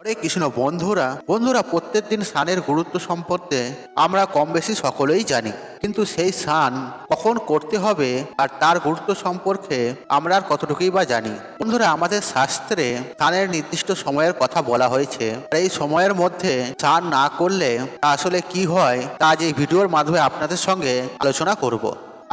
হরে কৃষ্ণ, বন্ধুরা বন্ধুরা প্রত্যেক দিন স্নানের গুরুত্ব সম্পর্কে আমরা কম বেশি সকলেই জানি। কিন্তু সেই স্নান কখন করতে হবে আর তার গুরুত্ব সম্পর্কে আমরা আর কতটুকুই বা জানি? বন্ধুরা, আমাদের শাস্ত্রে স্নানের নির্দিষ্ট সময়ের কথা বলা হয়েছে। এই সময়ের মধ্যে স্নান না করলে আসলে কি হয়, তা এই ভিডিওর মাধ্যমে আপনাদের সঙ্গে আলোচনা করব।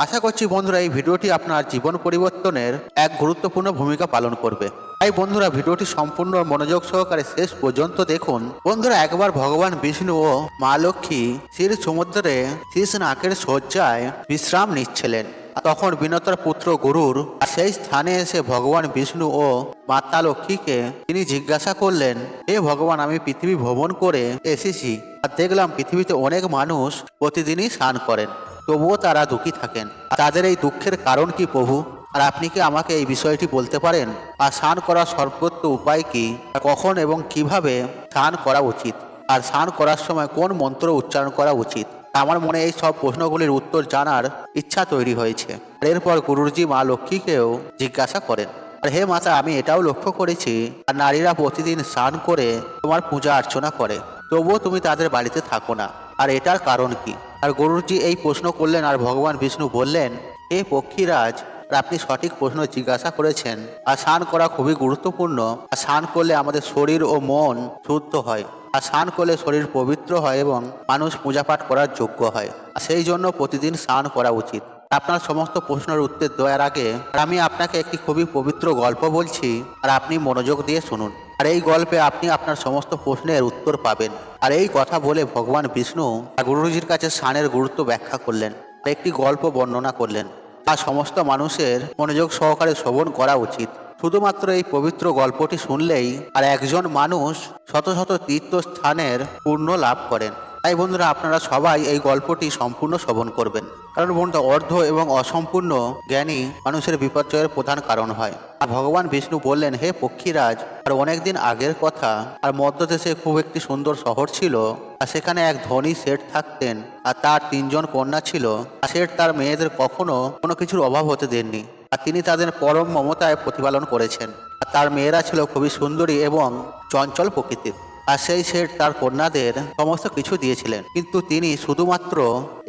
আশা করছি বন্ধুরা, এই ভিডিওটি আপনার জীবন পরিবর্তনের এক গুরুত্বপূর্ণ ভূমিকা পালন করবে। তাই বন্ধুরা ভিডিওটি সম্পূর্ণ মনোযোগ সহকারে শেষ পর্যন্ত দেখুন। বন্ধুরা, একবার ভগবান বিষ্ণু ও মা লক্ষ্মী শির সমুদ্রে শীষ নাকের শয্যায় বিশ্রাম নিচ্ছিলেন। তখন বিনতার পুত্র গরুর সেই স্থানে এসে ভগবান বিষ্ণু ও মাতা লক্ষ্মীকে তিনি জিজ্ঞাসা করলেন, হে ভগবান, আমি পৃথিবী ভ্রমণ করে এসেছি আর দেখলাম পৃথিবীতে অনেক মানুষ প্রতিদিনই স্নান করেন। তবুও তারা দুঃখী থাকেন। তাদের এই দুঃখের কারণ কি প্রভু? আর আপনি কি আমাকে এই বিষয়টি বলতে পারেন? আর স্নান করার সর্বোত্ত উপায় কি? কখন এবং কীভাবে স্নান করা উচিত? আর স্নান করার সময় কোন মন্ত্র উচ্চারণ করা উচিত? আমার মনে এই সব প্রশ্নগুলির উত্তর জানার ইচ্ছা তৈরি হয়েছে। এরপর গুরুজি মা লক্ষ্মীকেও জিজ্ঞাসা করেন, আর হে মাতা, আমি এটাও লক্ষ্য করেছি, আর নারীরা প্রতিদিন স্নান করে তোমার পূজা অর্চনা করে। তবুও তুমি তাদের বাড়িতে থাকো না। আর এটার কারণ কি? আর গরুজি এই প্রশ্ন করলেন, আর ভগবান বিষ্ণু বললেন, হে পক্ষীরাজ আপনি সঠিক প্রশ্ন জিজ্ঞাসা করেছেন। আর স্নান করা খুবই গুরুত্বপূর্ণ। আর স্নান করলে আমাদের শরীর ও মন শুদ্ধ হয়। আর স্নান করলে শরীর পবিত্র হয় এবং মানুষ পূজাপাঠ করার যোগ্য হয়। আর সেই জন্য প্রতিদিন স্নান করা উচিত। আপনার সমস্ত প্রশ্নের উত্তর দেওয়ার আগে আমি আপনাকে একটি খুবই পবিত্র গল্প বলছি। আর আপনি মনোযোগ দিয়ে শুনুন। আর এই গল্পে আপনি আপনার সমস্ত প্রশ্নের উত্তর পাবেন। আর এই কথা বলে ভগবান বিষ্ণু গুরুজির কাছে স্নানের গুরুত্ব ব্যাখ্যা করলেন। একটি গল্প বর্ণনা করলেন। আর সমস্ত মানুষের মনোযোগ সহকারে শ্রবণ করা উচিত। শুধুমাত্র এই পবিত্র গল্পটি শুনলেই আর একজন মানুষ শত শত তীর্থস্থানের পূর্ণ লাভ করেন। তাই বন্ধুরা, আপনারা সবাই এই গল্পটি সম্পূর্ণ শ্রবণ করবেন। কারণ বন্ধুরা, অর্ধ এবং অসম্পূর্ণ জ্ঞানী মানুষের বিপর্যয়ের প্রধান কারণ হয়। আর ভগবান বিষ্ণু বললেন, হে পক্ষীরাজ আর অনেকদিন আগের কথা, আর মধ্যদেশে খুব একটি সুন্দর শহর ছিল, আর সেখানে এক ধনী শেঠ থাকতেন, আর তার তিনজন কন্যা ছিল, আর শেঠ তার মেয়েদের কখনো কোনো কিছুর অভাব হতে দেননি, আর তিনি তাদের পরম মমতায় প্রতিপালন করেছেন, আর তার মেয়েরা ছিল খুবই সুন্দরী এবং চঞ্চল প্রকৃতির, আর সেই শেঠ তার কন্যাদের সমস্ত কিছু দিয়েছিলেন, কিন্তু তিনি শুধুমাত্র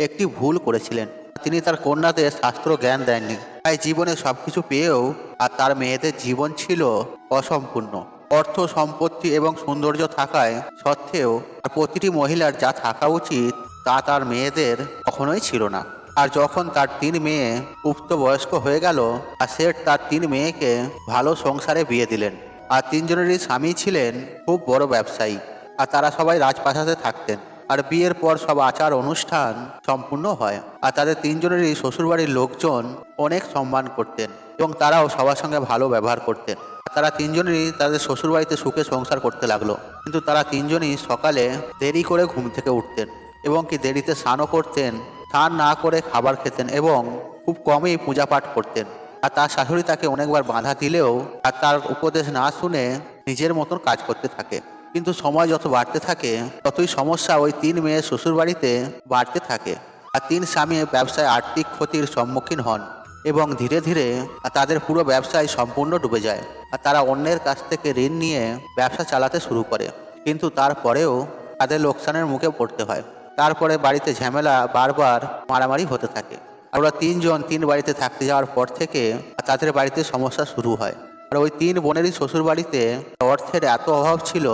একটি ভুল করেছিলেন তিনি তার কন্যাদের শাস্ত্র জ্ঞান দেননি। তাই জীবনে সবকিছু পেয়েও আর তার মেয়েদের জীবন ছিল অসম্পূর্ণ। অর্থ, সম্পত্তি এবং সৌন্দর্য থাকায় সত্ত্বেও আর প্রতিটি মহিলার যা থাকা উচিত তা তার মেয়েদের কখনোই ছিল না। আর যখন তার তিন মেয়ে উক্ত বয়স্ক হয়ে গেল, আর শেঠ তার তিন মেয়েকে ভালো সংসারে বিয়ে দিলেন। আর তিনজনেরই স্বামী ছিলেন খুব বড় ব্যবসায়ী। আর তারা সবাই রাজপ্রাসাদে থাকতেন। আর বিয়ের পর সব আচার অনুষ্ঠান সম্পূর্ণ হয়। আর তাদের তিনজনেরই শ্বশুরবাড়ির লোকজন অনেক সম্মান করতেন এবং তারাও সবার সঙ্গে ভালো ব্যবহার করতেন। তারা তিনজনেরই তাদের শ্বশুরবাড়িতে সুখে সংসার করতে লাগল। কিন্তু তারা তিনজনই সকালে দেরি করে ঘুম থেকে উঠতেন এবং কি দেরিতে স্নানও করতেন, স্নান না করে খাবার খেতেন এবং খুব কমই পূজা পাঠ করতেন। আর তার শাশুড়ি তাকে অনেকবার বাধা দিলেও আর তার উপদেশ না শুনে নিজের মতন কাজ করতে থাকে। কিন্তু সময় যত বাড়তে থাকে, ততই সমস্যা ওই তিন মেয়ের শ্বশুরবাড়িতে বাড়তে থাকে। আর তিন স্বামী ব্যবসায় আর্থিক ক্ষতির সম্মুখীন হন এবং ধীরে ধীরে তাদের পুরো ব্যবসায় সম্পূর্ণ ডুবে যায়। আর তারা অন্যের কাছ থেকে ঋণ নিয়ে ব্যবসা চালাতে শুরু করে। কিন্তু তারপরেও তাদের লোকসানের মুখে পড়তে হয়। তারপরে বাড়িতে ঝামেলা বারবার মারামারি হতে থাকে। আর ওরা তিনজন তিন বাড়িতে থাকতে যাওয়ার পর থেকে তাদের বাড়িতে সমস্যা শুরু হয়। আর ওই তিন বোনেরই শ্বশুর বাড়িতে অর্থের এত অভাব ছিল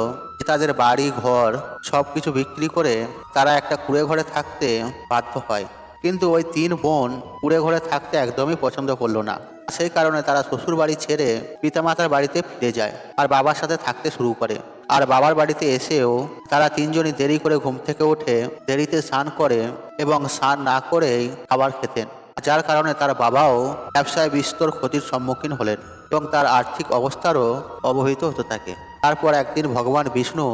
তাদের বাড়ি, ঘর সব কিছু বিক্রি করে তারা একটা কুড়ে ঘরে থাকতে বাধ্য হয়। কিন্তু ওই তিন বোন কুড়ে ঘরে থাকতে একদমই পছন্দ করল না। সেই কারণে তারা শ্বশুর বাড়ি ছেড়ে পিতামাতার বাড়িতে ফিরে যায় আর বাবার সাথে থাকতে শুরু করে। আর বাবার বাড়িতে এসেও তারা তিনজনই দেরি করে ঘুম থেকে ওঠে দেরিতে স্নান করে এবং স্নান না করেই খাবার খেতেন। যার কারণে তার বাবাও ব্যবসায় বিস্তর ক্ষতির সম্মুখীন হলেন এবং তার আর্থিক অবস্থারও অবহিত হতে থাকে। তারপর একদিন ভগবান বিষ্ণু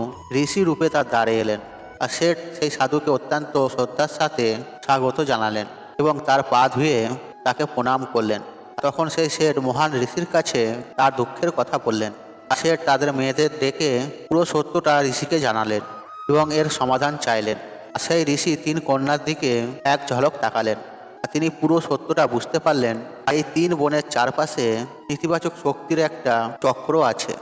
ঋষি রূপে তার দ্বারে এলেন আর শেঠ সেই সাধুকে অত্যন্ত শ্রদ্ধার সাথে স্বাগত জানালেন এবং তার পা ধুয়ে তাকে প্রণাম করলেন। তখন সেই শেঠ মহান ঋষির কাছে তার দুঃখের কথা বললেন। শেঠ তাদের মেয়েদের ডেকে পুরো সত্যটা ঋষিকে জানালেন এবং এর সমাধান চাইলেন। সেই ঋষি তিন কন্যার দিকে এক ঝলক তাকালেন। তিনি পুরো সত্যটা বুঝতে পারলেন। এই তিন বোনের চারপাশে ইতিবাচক শক্তির একটা চক্র আছে।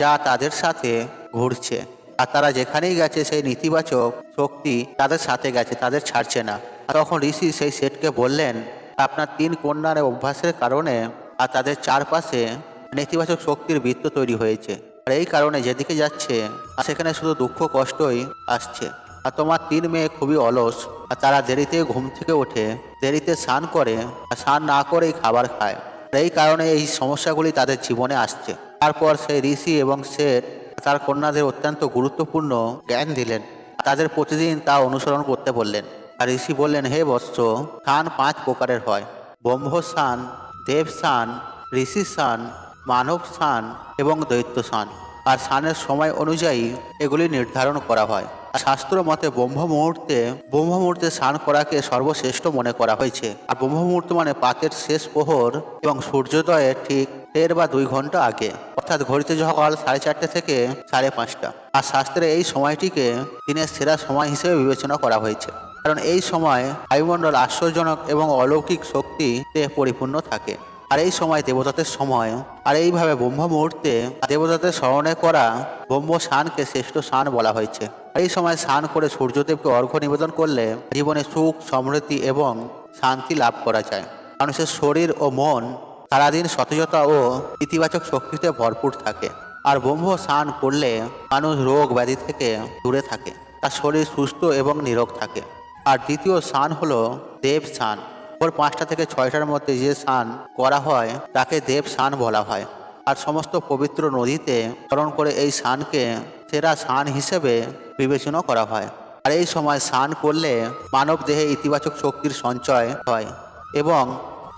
যা তাদের সাথে ঘুরছে। আর তারা যেখানেই গেছে, সেই নেতিবাচক শক্তি তাদের সাথে গেছে, তাদের ছাড়ছে না। আর তখন ঋষি সেই শেঠকে বললেন, আপনার তিন কন্যার অভ্যাসের কারণে আর তাদের চারপাশে নেতিবাচক শক্তির বৃত্ত তৈরি হয়েছে। আর এই কারণে যেদিকে যাচ্ছে, আর সেখানে শুধু দুঃখ কষ্টই আসছে। আর তোমার তিন মেয়ে খুবই অলস, আর তারা দেরিতে ঘুম থেকে ওঠে, দেরিতে স্নান করে, আর স্নান না করেই খাবার খায়। এই কারণে এই সমস্যাগুলি তাদের জীবনে আসছে। তারপর সেই ঋষি এবং শেঠ তার কন্যাদের অত্যন্ত গুরুত্বপূর্ণ জ্ঞান দিলেন। তাদের প্রতিদিন তা অনুসরণ করতে বললেন। আর ঋষি বললেন, হে বৎস, স্থান পাঁচ প্রকারের হয়। ব্রহ্ম স্নান দেব স্নান ঋষি স্নান মানব স্থান এবং দৈত্য স্নান আর স্নানের সময় অনুযায়ী এগুলি নির্ধারণ করা হয়। আর শাস্ত্র মতে ব্রহ্ম মুহূর্তে ব্রহ্ম মুহূর্তে স্নান করাকে সর্বশ্রেষ্ঠ মনে করা হয়েছে। আর ব্রহ্ম মুহূর্ত মানে পাতের শেষ প্রহর এবং সূর্যোদয়ের ঠিক দেড় বা দুই ঘণ্টা আগে, অর্থাৎ ঘড়িতে সকাল সাড়ে চারটে থেকে সাড়ে পাঁচটা। আর শাস্ত্রে এই সময়টিকে দিনের সেরা সময় হিসেবে বিবেচনা করা হয়েছে। কারণ এই সময় বায়ুমণ্ডল আশ্চর্যজনক এবং অলৌকিক শক্তিতে পরিপূর্ণ থাকে। আর এই সময় দেবতাদের সময়, আর এইভাবে ব্রহ্ম মুহূর্তে দেবতাদের স্মরণে করা ব্রহ্ম স্নানকে শ্রেষ্ঠ স্নান বলা হয়েছে। এই সময় স্নান করে সূর্যদেবকে অর্ঘ্য নিবেদন করলে জীবনে সুখ, সমৃদ্ধি এবং শান্তি লাভ করা যায়। মানুষের শরীর ও মন সারাদিন সতেজতা ও ইতিবাচক শক্তিতে ভরপুর থাকে। আর ব্রহ্ম স্নান করলে মানুষ রোগ ব্যাধি থেকে দূরে থাকে। তার শরীর সুস্থ এবং নিরোগ থাকে। আর দ্বিতীয় স্নান হলো দেব স্নান। ভোর পাঁচটা থেকে ছয়টার মধ্যে যে স্নান করা হয়, তাকে দেব স্নান বলা হয়। আর সমস্ত পবিত্র নদীতে স্মরণ করে এই স্নানকে সেরা স্নান হিসেবে বিবেচনা করা হয়। আর এই সময় স্নান করলে মানব দেহে ইতিবাচক শক্তির সঞ্চয় হয় এবং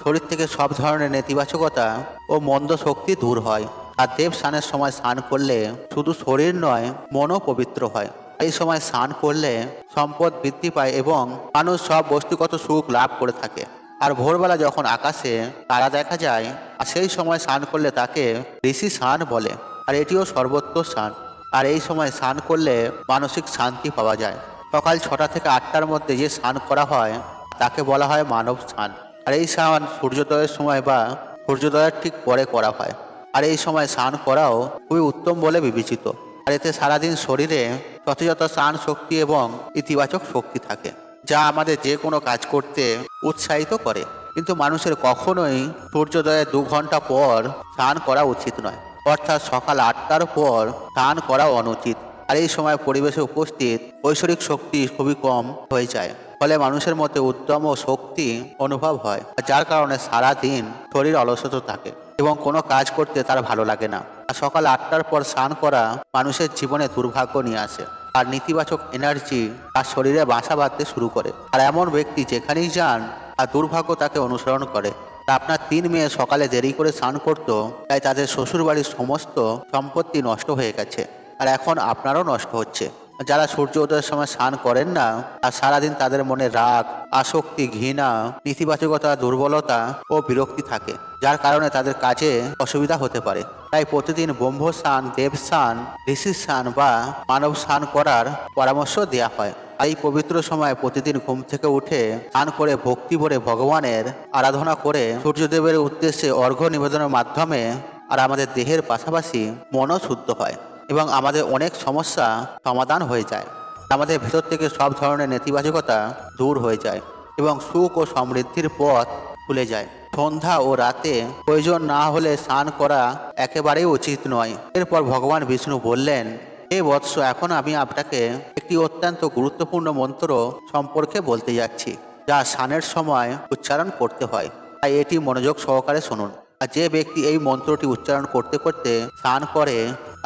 শরীর থেকে সব ধরনের নেতিবাচকতা ও মন্দ শক্তি দূর হয়। আর দেব স্নানের সময় স্নান করলে শুধু শরীর নয়, মনও পবিত্র হয়। এই সময় স্নান করলে সম্পদ বৃদ্ধি পায় এবং মানুষ সব বস্তুগত সুখ লাভ করে থাকে। আর ভোরবেলা যখন আকাশে তারা দেখা যায়, আর সেই সময় স্নান করলে তাকে ঋষি স্নান বলে, আর এটিও সর্বোচ্চ স্নান। আর এই সময় স্নান করলে মানসিক শান্তি পাওয়া যায়। সকাল ছটা থেকে আটটার মধ্যে যে স্নান করা হয়, তাকে বলা হয় মানব স্নান। আর এই স্নান সূর্যোদয়ের সময় বা সূর্যোদয়ের ঠিক পরে করা হয়। আর এই সময় স্নান করাও খুবই উত্তম বলে বিবেচিত। আর এতে সারাদিন শরীরে যথাযথ স্নান শক্তি এবং ইতিবাচক শক্তি থাকে, যা আমাদের যে কোনো কাজ করতে উৎসাহিত করে। কিন্তু মানুষের কখনোই সূর্যোদয়ের দু ঘণ্টা পর স্নান করা উচিত নয়, অর্থাৎ সকাল আটটার পর স্নান করা অনুচিত। আর এই সময় পরিবেশে উপস্থিত ঐশ্বরিক শক্তি খুবই কম হয়ে যায়। ফলে মানুষের মধ্যে উদ্যম ও শক্তি অনুভব হয় যার কারণে সারা দিন শরীর অলসত থাকে এবং কোনো কাজ করতে তার ভালো লাগে না। আর সকাল আটটার পর স্নান করা মানুষের জীবনে দুর্ভাগ্য নিয়ে আসে। আর নেতিবাচক এনার্জি তার শরীরে বাসা বাঁধতে শুরু করে। আর এমন ব্যক্তি যেখানেই যান আর দুর্ভাগ্য তাকে অনুসরণ করে। আপনার তিন মেয়ে সকালে দেরি করে স্নান করতো, তাই তাদের শ্বশুরবাড়ির সমস্ত সম্পত্তি নষ্ট হয়ে গেছে। আর এখন আপনারও নষ্ট হচ্ছে। যারা সূর্য উদয়ের সময় স্নান করেন না, আর সারাদিন তাদের মনে রাগ, আসক্তি, ঘৃণা, নেতিবাচকতা, দুর্বলতা ও বিরক্তি থাকে, যার কারণে তাদের কাজে অসুবিধা হতে পারে। তাই প্রতিদিন ব্রহ্ম স্নান, দেব স্নান, ঋষি স্নান বা মানব স্নান করার পরামর্শ দেওয়া হয়। এই পবিত্র সময় প্রতিদিন ঘুম থেকে উঠে স্নান করে ভক্তি ভরে ভগবানের আরাধনা করে সূর্যদেবের উদ্দেশ্যে অর্ঘ্য নিবেদনের মাধ্যমে আর আমাদের দেহের পাশাপাশি মনও শুদ্ধ হয়। এবং আমাদের অনেক সমস্যা সমাধান হয়ে যায়। আমাদের ভেতর থেকে সব ধরনের নেতিবাচকতা দূর হয়ে যায় এবং সুখ ও সমৃদ্ধির পথ খুলে যায়। সন্ধ্যা ও রাতে প্রয়োজন না হলে স্নান করা একেবারেই উচিত নয়। এরপর ভগবান বিষ্ণু বললেন, হে বৎস, এখন আমি আপনাকে একটি অত্যন্ত গুরুত্বপূর্ণ মন্ত্র সম্পর্কে বলতে যাচ্ছি, যা স্নানের সময় উচ্চারণ করতে হয়। তাই এটি মনোযোগ সহকারে শুনুন। আর যে ব্যক্তি এই মন্ত্রটি উচ্চারণ করতে করতে স্নান করে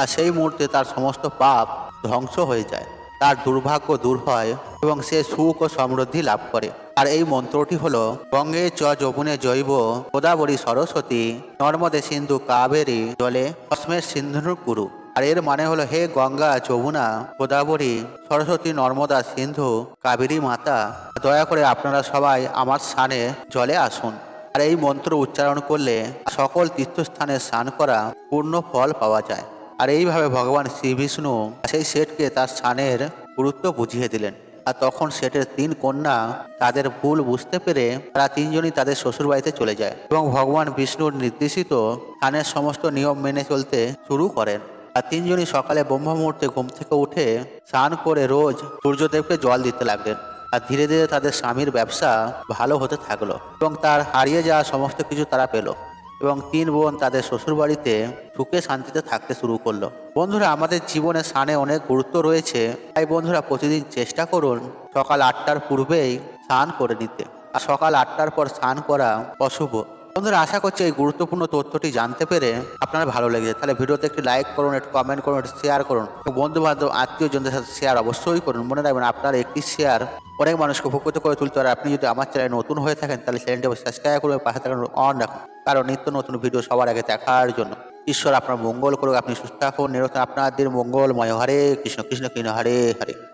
আর সেই মুহূর্তে তার সমস্ত পাপ ধ্বংস হয়ে যায়। তার দুর্ভাগ্য দূর হয় এবং সে সুখ ও সমৃদ্ধি লাভ করে। আর এই মন্ত্রটি হলো গঙ্গে চ যমুনে জৈব গোদাবরী সরস্বতী, নর্মদে সিন্ধু কাবেরী জলে অস্মের সিন্ধুর কুরু। আর এর মানে হলো, হে গঙ্গা যমুনা গোদাবরী সরস্বতী, নর্মদা সিন্ধু কাবেরী মাতা, দয়া করে আপনারা সবাই আমার স্থানে জলে আসুন। আর এই মন্ত্র উচ্চারণ করলে সকল তীর্থস্থানে স্নান করা পূর্ণ ফল পাওয়া যায়। আর এইভাবে ভগবান শ্রী বিষ্ণু সেই শেঠকে তার স্নানের গুরুত্ব বুঝিয়ে দিলেন। আর তখন শেঠের তিন কন্যা তাদের ভুল বুঝতে পেরে তারা তিনজনই তাদের শ্বশুরবাড়িতে চলে যায় এবং ভগবান বিষ্ণুর নির্দেশিত স্থানের সমস্ত নিয়ম মেনে চলতে শুরু করেন। আর তিনজনই সকালে ব্রহ্ম মুহূর্তে ঘুম থেকে উঠে স্নান করে রোজ সূর্যদেবকে জল দিতে লাগলেন। আর ধীরে ধীরে তাদের স্বামীর ব্যবসা ভালো হতে থাকল এবং তার হারিয়ে যাওয়া সমস্ত কিছু তারা পেল। এবং তিন বোন তাদের শ্বশুরবাড়িতে সুখে শান্তিতে থাকতে শুরু করল। বন্ধুরা, আমাদের জীবনে স্নানে অনেক গুরুত্ব রয়েছে, তাই বন্ধুরা প্রতিদিন চেষ্টা করুন সকাল আটটার পূর্বেই স্নান করে নিতে। আর সকাল আটটার পর স্নান করা অশুভ। বন্ধুরা, আশা করছি এই গুরুত্বপূর্ণ তথ্যটি জানতে পেরে আপনার ভালো লেগেছে। তাহলে ভিডিওতে একটি লাইক করুন, একটু কমেন্ট করুন, একটু শেয়ার করুন। বন্ধু বান্ধব আত্মীয় জনদের সাথে শেয়ার অবশ্যই করুন। মনে রাখবেন, আপনার একটি শেয়ার অনেক মানুষকে উপকৃত করে তুলতে পারে। আপনি যদি আমার চ্যানেলে নতুন হয়ে থাকেন, তাহলে চ্যানেলটি সাবস্ক্রাইব করুন পাশে থাকুন অন রাখুন। কারণ নিত্য নতুন ভিডিও সবার আগে দেখার জন্য। ঈশ্বর আপনার মঙ্গল করুক, আপনি সুস্থ থাকুন, নিরন্তর দিন মঙ্গলময়। হরে কৃষ্ণ কৃষ্ণ কৃষ্ণ, হরে হরে।